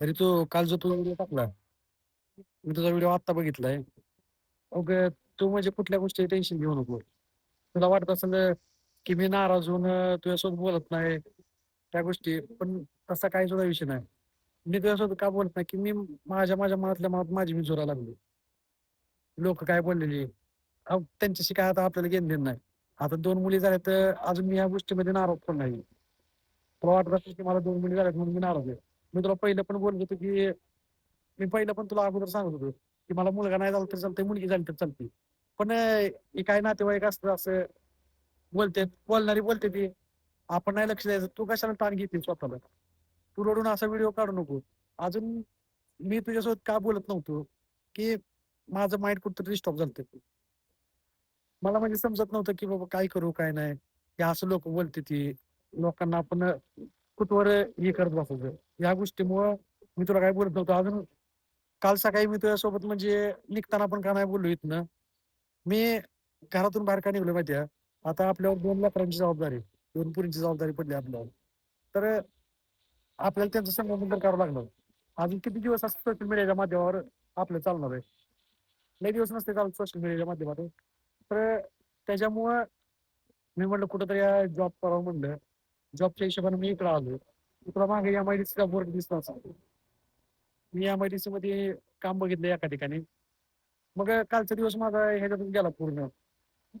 अरे तो काल जो तू व्हिडिओ टाकला मी तुझा व्हिडिओ आत्ता बघितलाय. मग तू म्हणजे कुठल्या गोष्टी टेन्शन घेऊ नको. तुला वाटत असेल की मी नाराज होऊन अं, तुझ्यासोबत बोलत नाही त्या गोष्टी पण तसा काही सुद्धा विषय नाही. मी तुझ्यासोबत का बोलत नाही? की मी माझ्या माझ्या मनातल्या मनात माझी मी जोरा लागली. लोक काय बोललेली? अहो, त्यांच्याशी काय आता आपल्याला घेणं देणं नाही. आता दोन मुली झाल्या तर अजून मी या गोष्टीमध्ये नाराज पण नाही. तुला वाटत असेल की मला दोन मुली झाल्यात म्हणून मी नाराज आहे? मी तुला पहिलं पण बोलत होतो की मी पहिलं पण तुला अगोदर सांगत होतो की मला मुलगा नाही झाला तर चालतंय मुलगी झाली तर चालते पण काय नातेवाईक असतं असं बोलते बोलणारी बोलते ती आपण नाही लक्ष द्यायचं तू कशाला ताण घेते स्वतःला? तू रडून असा व्हिडिओ काढू नको. अजून मी तुझ्यासोबत का बोलत नव्हतो की माझं माइंड कुठतरी डिस्टर्ब झालं मला म्हणजे समजत नव्हतं की बाबा काय करू काय नाही. हे असं लोक बोलते ती. लोकांना आपण कुठवर हे करत बसायचं. या गोष्टीमुळं मी तुला काय बोलत नव्हतो. अजून काल सकाळी मी तुझ्यासोबत म्हणजे निघताना पण का नाही बोललो इथनं. मी घरातून बाहेर का निघलो माहिती आता आपल्यावर दोन लेकरांची जबाबदारी दोन पुरींची जबाबदारी पडली आपल्यावर. तर आपल्याला त्यांचं संगोपन तर करावं लागणार. अजून किती दिवस असं सोशल मीडियाच्या माध्यमावर आपलं चालणार आहे? लई दिवस नसते चालत सोशल मीडियाच्या माध्यमातून. तर त्याच्यामुळं मी म्हणलं कुठंतरी जॉब करावं म्हणलं. जॉबच्या हिशोबाने मी इकडे आलो. तुला मागे M I D C board दिसला असेल. मी एम आय डी सी मध्ये काम बघितलं एका ठिकाणी. मग कालचा दिवस माझा ह्याच्यातून गेला पूर्ण.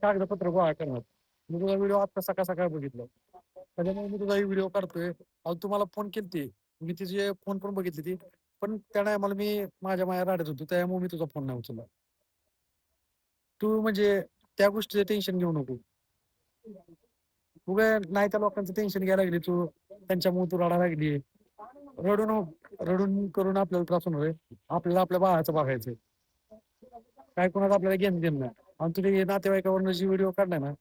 कागदपत्र गोळा करण्यात. मी तुझा व्हिडिओ आता सकाळ सकाळ बघितलं. त्याच्यामुळे मी तुझा व्हिडिओ काढतोय. अजून तुम्हाला फोन केलती. मी तिचे फोन पण बघितली ती. पण त्या टायमाला मी माझ्या माया राडत होतो. त्यामुळे मी तुझा फोन नाही उचलला. तू म्हणजे त्या गोष्टीचं टेन्शन घेऊ नको. उगा नाही त्या लोकांचं टेन्शन घ्यायला लागली तू त्यांच्यामुळे तू रडा लागली. रडून रडून करून आपल्याला त्रास होणार आहे. आपल्याला आपल्या बाळाचं बघायचंय. काय कोणाला आपल्याला घेणं देणं नाही. आणि तुम्ही नातेवाईकावरनं जी व्हिडिओ काढलाय ना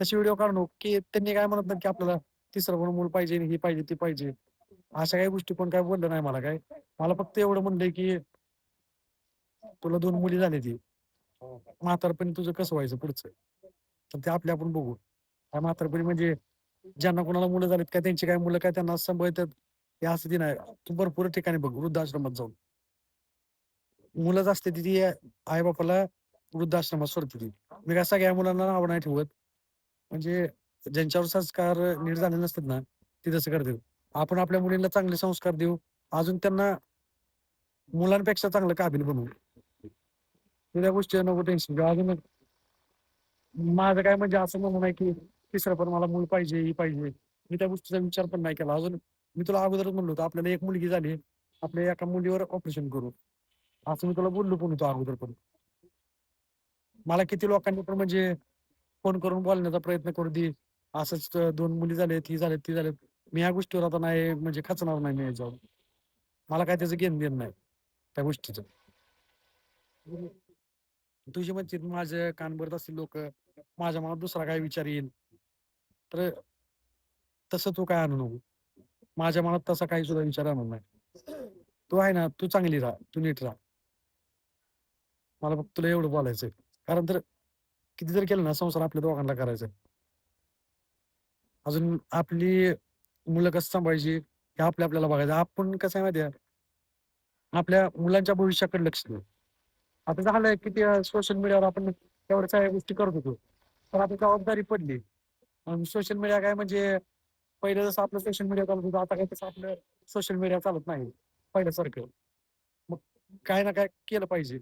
तशी व्हिडिओ काढू नको की त्यांनी काय म्हणत नाही की आपल्याला तिसरं पण मूल पाहिजे ही पाहिजे ती पाहिजे. अशा काही गोष्टी पण काय बोललं नाही मला काय. मला फक्त एवढं म्हणलंय की तुला दोन मुली झाली ती. म्हातारपणी तुझं कसं व्हायचं पुढचं? तर ते आपले आपण बघू. काय म्हातारपणी म्हणजे ज्यांना कोणाला मुलं झालीत काय त्यांची काय मुलं काय त्यांना सांभाळतात हे असं दिन आहे तू भरपूर ठिकाणी बघ वृद्धाश्रमात जाऊन. मुलंच असते ती आई बापाला वृद्धाश्रमात सोडते ती. मी काय सगळ्या मुलांना नाव नाही ठेवत. म्हणजे ज्यांच्यावर संस्कार नीट झाले नसतात ना ते तसं करते आपण आपल्या मुलींना चांगले संस्कार देऊ अजून त्यांना मुलांपेक्षा चांगलं काबिल बनवू. त्या गोष्टी नको टेन्शन अजून माझं काय म्हणजे असं म्हणणं नाही की तिसरं पण मला मूल पाहिजे ही पाहिजे. मी त्या गोष्टीचा विचार पण नाही केला. अजून मी तुला अगोदरच म्हणलो होतो आपल्याला एक मुलगी झाली आपल्या एका मुलीवर ऑपरेशन करू. असं मी तुला बोललो पण होतो अगोदर पण. मला किती लोकांनी पण म्हणजे फोन करून बोलण्याचा प्रयत्न करू दे. असंच दोन मुली झालेत ही झालेत ती झालेत. मी या गोष्टीवर आता नाही म्हणजे खचणार नाही मी याच्यावर. मला काय त्याचं घेणं देणं नाही त्या गोष्टीचं. तुझी म्हणजे माझं कान भरत असतील लोक. माझ्या मनात दुसरा काय विचार येईल? तर तसं तू काय आणू नको. माझ्या मनात तसा काही सुद्धा विचार आणू नाही. तू आहे ना तू चांगली राहा तू नीट राहा. मला फक्त तुला एवढं बोलायचंय. कारण तर किती जर केलं ना संसार आपल्या दोघांना करायचा अजून आपली मुलं कसं सांभाळायची हे आपल्या आपल्याला बघायचं. आपण कसं आहे माहिती आपल्या मुलांच्या भविष्याकडे लक्ष देऊ. आता झालंय किती सोशल मीडियावर आपण एवढ्या सगळ्या गोष्टी करत होतो. तर आपली जबाबदारी पडली. सोशल मीडिया काय म्हणजे पहिलं जसं आपलं सोशल मीडिया चालत होतं आता काय तसं आपलं सोशल मीडिया चालत नाही. पहिल्यासारखं. मग काय ना काय केलं पाहिजे.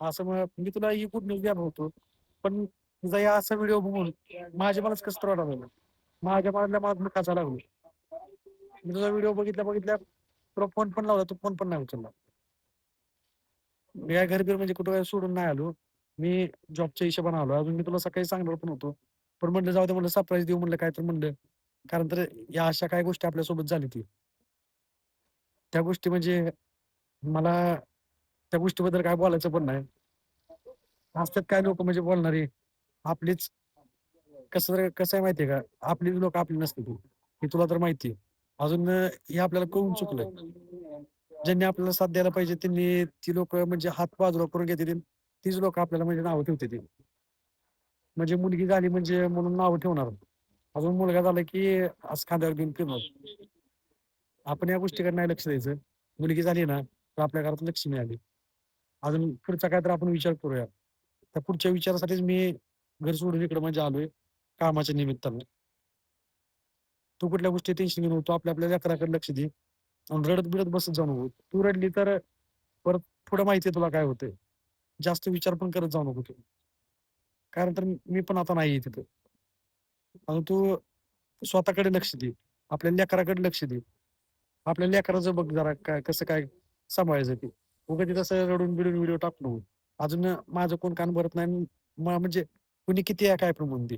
असं मग मी तुला ही गुड न्यूज द्यायला होतो. पण तुझा या असा व्हिडिओ बघून माझ्या मलाच कसं तर लागलं. माझ्या मनातल्या मनात मी कसा लागलो. मी तुझा व्हिडिओ बघितल्या बघितल्या तुला फोन पण लावला तू फोन पण नाही उचलला. मी काय घरी म्हणजे कुठं काय सोडून नाही आलो. मी जॉबच्या हिशोबाने आलो. अजून मी तुला सकाळी सांगणार पण होतो. पण म्हणलं जाऊ दे म्हणलं सरप्राईज देऊ म्हणलं काय तर म्हणलं कारण तर या अशा काय गोष्टी आपल्यासोबत झाली ती त्या गोष्टी म्हणजे मला त्या गोष्टीबद्दल काय बोलायचं पण नाही. असतात काय लोक म्हणजे बोलणारे. आपलीच कसं तर- कसं आहे माहितीये का? आपली लोक आपली नसते ती. हे तुला तर माहिती अजून हे आपल्याला कळून चुकलंय. ज्यांनी आपल्याला साथ द्यायला पाहिजे त्यांनी ती लोक म्हणजे हात बाजूला करून घेते तीच लोक आपल्याला म्हणजे नावं ठेवते ती म्हणजे मुलगी झाली म्हणजे म्हणून नाव ठेवणार. अजून मुलगा झाला की आज खांद्यावर घेऊन फिरणार. आपण या गोष्टीकडे नाही लक्ष द्यायचं. मुलगी झाली ना तर आपल्या घरात लक्ष मिळाली. अजून पुढचा काय तर आपण विचार करूया. त्या पुढच्या विचारासाठीच मी घर सोडून इकडे म्हणजे आलोय कामाच्या निमित्तानं. तू कुठल्या गोष्टी टेन्शन घेऊन तू आपल्या आपल्या लेकराकडे लक्ष दे. आणि रडत बिडत बसत जाऊ नको. तू रडली तर परत पुढे माहिती आहे तुला काय होतंय. जास्त विचार पण करत जाऊ नको तू. कारण तर मी पण आता नाही तिथं. आता तू स्वतःकडे लक्ष दे. आपल्या लेकराकडे लक्ष दे. आपल्या लेकराचं बघ जरा काय कसं काय सांभाळायचं ते. उगाच तसं रडून बिडून व्हिडिओ टाकलो. अजून माझं कोण कान भरत नाही. म्हणजे कुणी किती आहे काय पण ते.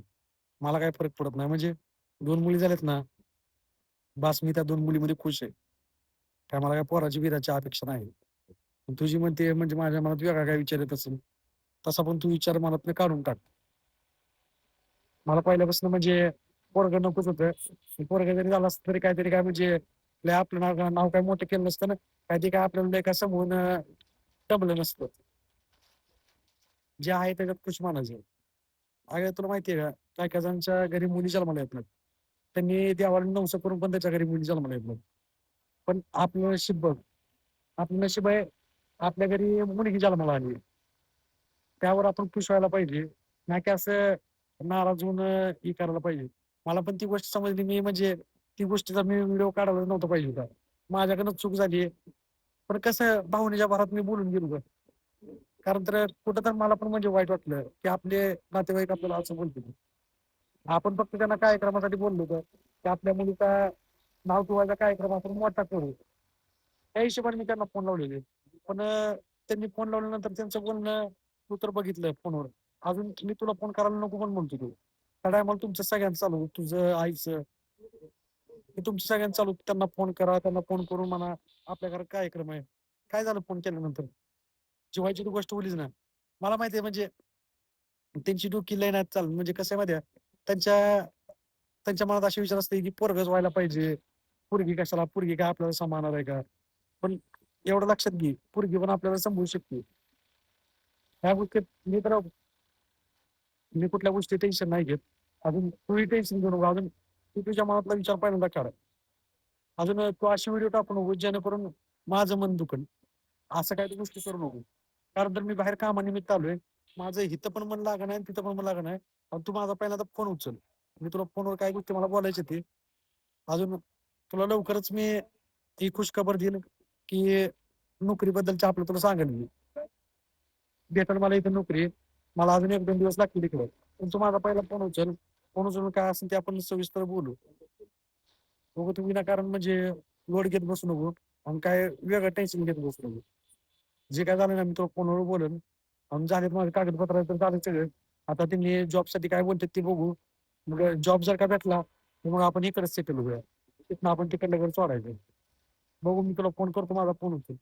मला काय फरक पडत नाही. म्हणजे दोन मुली झाल्यात ना. बास मी त्या दोन मुलीमध्ये खुश आहे. काय मला काय पोराची बिराची अपेक्षा नाही. तुझी म्हणते म्हणजे माझ्या मनात वेगळा काय विचार येत असेल? तसा पण तू विचार मनात काढून टाक. मला पहिल्यापासून म्हणजे पोरग नकोच होतं. पोरग जरी झाला असत तरी काहीतरी काय म्हणजे लय आपलं नाव नाव काय मोठं केलं नसतं ना. काहीतरी काय आपल्याला लय काय समोरून टबलं नसतं. जे आहे त्याच्यात खुश मानायचं. अगं तुला माहितीये का काय काय जणांच्या घरी मुली जन्माला येत नाही त्यांनी देवाला नवस करून पण त्याच्या घरी मुली जन्माला येत नाही पण आपलं नशीब बघ. आपलं नशीब आहे आपल्या घरी मुलगी जन्माला आली. त्यावर आपण खुश व्हायला पाहिजे. नाही की असं नाराज होऊन हे करायला पाहिजे. मला पण ती गोष्ट समजली. मी म्हणजे ती गोष्टीचा मी व्हिडिओ काढायला नव्हता पाहिजे होता. माझ्याकडनं चूक झाली पण कसं भावनेच्या भरात मी बोलून गेलो ग. कारण तर कुठं तर मला पण म्हणजे वाईट वाटलं की आपले नातेवाईक आपल्याला असं बोलतील आपण फक्त त्यांना कार्यक्रमासाठी बोललो होतो. की आपल्या मुलीचा नाव ठेवायचा कार्यक्रम आपण मोठा करू. त्या हिशोबाने मी त्यांना फोन लावलेले. पण त्यांनी फोन लावल्यानंतर त्यांचं बोलणं तू तर बघितलं फोनवर. अजून मी तुला फोन करायला नको पण म्हणतो तू. त्या टायमाला तुमचं सगळ्यांचं चालू तुझं आईचं. हे तुमचं सगळ्यांचं चालू त्यांना फोन करा त्यांना फोन करून म्हणा आपल्या घरात कार्यक्रम आहे. काय झालं फोन केल्यानंतर? जेव्हाची तू गोष्ट बोलीच ना. मला माहिती आहे म्हणजे त्यांची डोकी लय नाही चाल म्हणजे कसं आहे माहिती आहे? त्यांच्या त्यांच्या मनात असे विचार असते की पोरगच व्हायला पाहिजे. पोरगी कशाला? पोरगी काय आपल्याला सांभाळणार आहे का? पण एवढं लक्षात घे. पोरगी पण आपल्याला सांभाळू शकते. ह्या गोष्टीत मी तर मी कुठल्या गोष्टी टेन्शन नाही घेत. अजून तूही टेन्शन घेऊ नको. अजून तू तुझ्या मनातला विचार पहिल्यांदा काढ. अजून तू अशी व्हिडिओ टाकू नको जेणेकरून माझं मन दुखन असं काही गोष्टी करू नको. कारण तर मी बाहेर कामानिमित्त आलोय. माझं हिथं पण मन लागणार आहे तिथं पण मन लागणार आहे. आणि तू माझा पहिल्यांदा फोन उचल. मी तुला फोनवर काय गोष्टी मला बोलायची ते अजून तुला लवकरच मी ही खुशखबर देईल की नोकरीबद्दलचं आपलं तुला सांगेन मी. भेटल मला इथं नोकरी. मला अजून एक दोन दिवस लागतील इकडे. पण तू माझा पहिला फोन उचल. फोन उचलून काय असेल ते आपण सविस्तर बोलू. बघू तू विनाकारण म्हणजे लोड घेत बसू नको. आणि काय वेगळं टेन्शन घेत बसू नको. जे काय झालं ना मी तो फोनवर बोलेन. आणि झालेत माझे कागदपत्र तर झाले सगळे. आता त्यांनी जॉबसाठी काय बोलतात ते बघू. मग जॉब जर का भेटला तर मग आपण इकडेच सेटल होऊया. तिथनं आपण तिकडल्या घर सोडायचं. बघू मी तुला फोन करतो माझा फोन उचल.